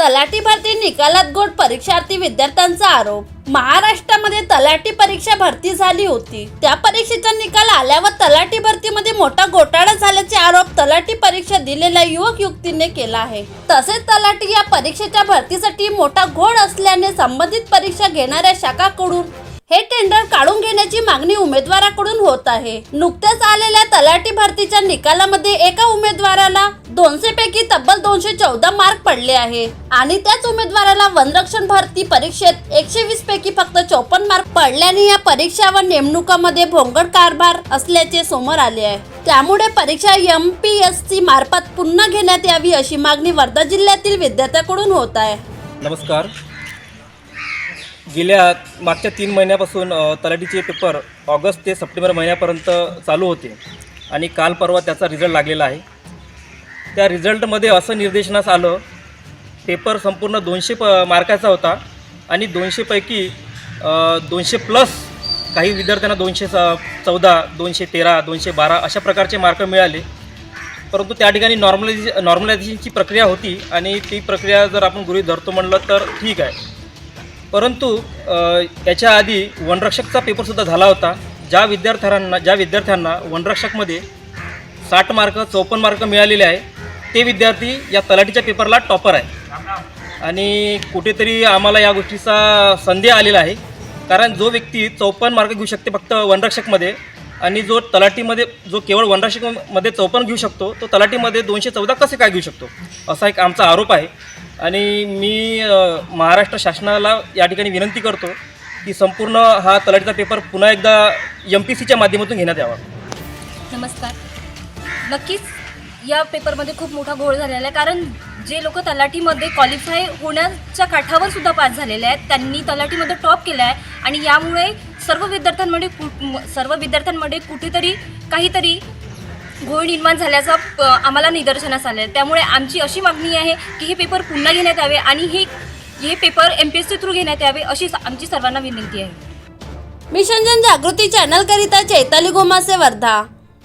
तलाठी भरती निकालात गोड परीक्षार्थी विद्यार्थ्यांचा आरोप. महाराष्ट्रामध्ये तलाठी परीक्षा भरती झाली होती. त्या परीक्षेचा निकाल आल्यावर तलाठी भरतीमध्ये मोठा घोटाळा झाल्याचे आरोप तलाठी परीक्षा दिलेल्या युवक युक्तीने केला आहे. तसेच तलाठी या परीक्षेच्या भरतीसाठी मोठा घोड असल्याने संबंधित परीक्षा घेणाऱ्या शाखाकडून हे टेंडर काढून घेण्याची मागणी उमेदवाराकडून होत आहे. नुकत्याच आलेल्या तलाठी भरतीच्या निकालामध्ये एका उमेदवाराला दोनशे पैकी तब्बल दोनशे चौदा मार्क पडले आहे. आणि त्याच उमेदवाराला वनरक्षण भरती परीक्षेत एकशे वीस पैकी फक्त चौपन्न मार्क पडल्याने या परीक्षा व नेमणुकामध्ये भोंगड कारभार असल्याचे समोर आले आहे. त्यामुळे परीक्षा एम पी एस सी मार्फत पुन्हा घेण्यात यावी अशी मागणी वर्धा जिल्ह्यातील विद्यार्थ्याकडून होत आहे. नमस्कार. गेल्या मागच्या तीन महिन्यापासून तलाठीचे पेपर ऑगस्ट ते सप्टेंबर महिन्यापर्यंत चालू होते. आणि काल परवा त्याचा रिझल्ट लागलेला आहे. त्या रिझल्टमध्ये असं निर्देशनास आलं. पेपर संपूर्ण दोनशे प मार्काचा होता आणि दोनशेपैकी दोनशे प्लस काही विद्यार्थ्यांना दोनशे स चौदा दोनशे तेरा दोनशे बारा अशा प्रकारचे मार्क मिळाले. परंतु त्या ठिकाणी नॉर्मलायझे नॉर्मलायझेशनची प्रक्रिया होती आणि ती प्रक्रिया जर आपण गृहीत धरतो म्हणलं तर ठीक आहे. परंतु याच्या आधी वनरक्षकचा पेपरसुद्धा झाला होता. ज्या विद्यार्थ्यांना ज्या विद्यार्थ्यांना वनरक्षकमध्ये साठ मार्क चौपन्न मार्क मिळालेले आहे ते विद्यार्थी या तलाठीच्या पेपरला टॉपर आहे. आणि कुठेतरी आम्हाला या गोष्टीचा संदेह आलेला आहे. कारण जो व्यक्ती चौपन्न मार्क घेऊ शकते फक्त वनरक्षकमध्ये आणि जो तलाठीमध्ये जो केवळ वनरक्षकमध्ये चौपन्न घेऊ शकतो तो तलाठीमध्ये दोनशे चौदा कसे काय घेऊ शकतो? असा एक आमचा आरोप आहे. आणि मी महाराष्ट्र शासनाला या ठिकाणी विनंती करतो की संपूर्ण हा तलाठीचा पेपर पुन्हा एकदा एम पी सीच्या माध्यमातून घेण्यात यावा. नमस्कार. नक्कीच या पेपरमध्ये खूप मोठा घोळ झालेला आहे. कारण जे लोक तलाठीमध्ये क्वालिफाय होण्याच्या काठावर सुद्धा पास झालेले आहेत. त्यांनी तलाठीमध्ये टॉप केला आहे. आणि यामुळे सर्व विद्यार्थ्यांमध्ये कु- सर्व विद्यार्थ्यांमध्ये कुठेतरी काहीतरी घोळ निर्माण झाल्याचं प- आम्हाला निदर्शनास आलं आहे त्यामुळे आमची अशी मागणी आहे की हे पेपर पुन्हा घेण्यात यावे आणि हे हे paper M P S C through घेण्यात यावे अशी आमची सर्वांना विनंती आहे. मिशन जनजागृती चॅनल करिता चैताली गोमासे वर्धा.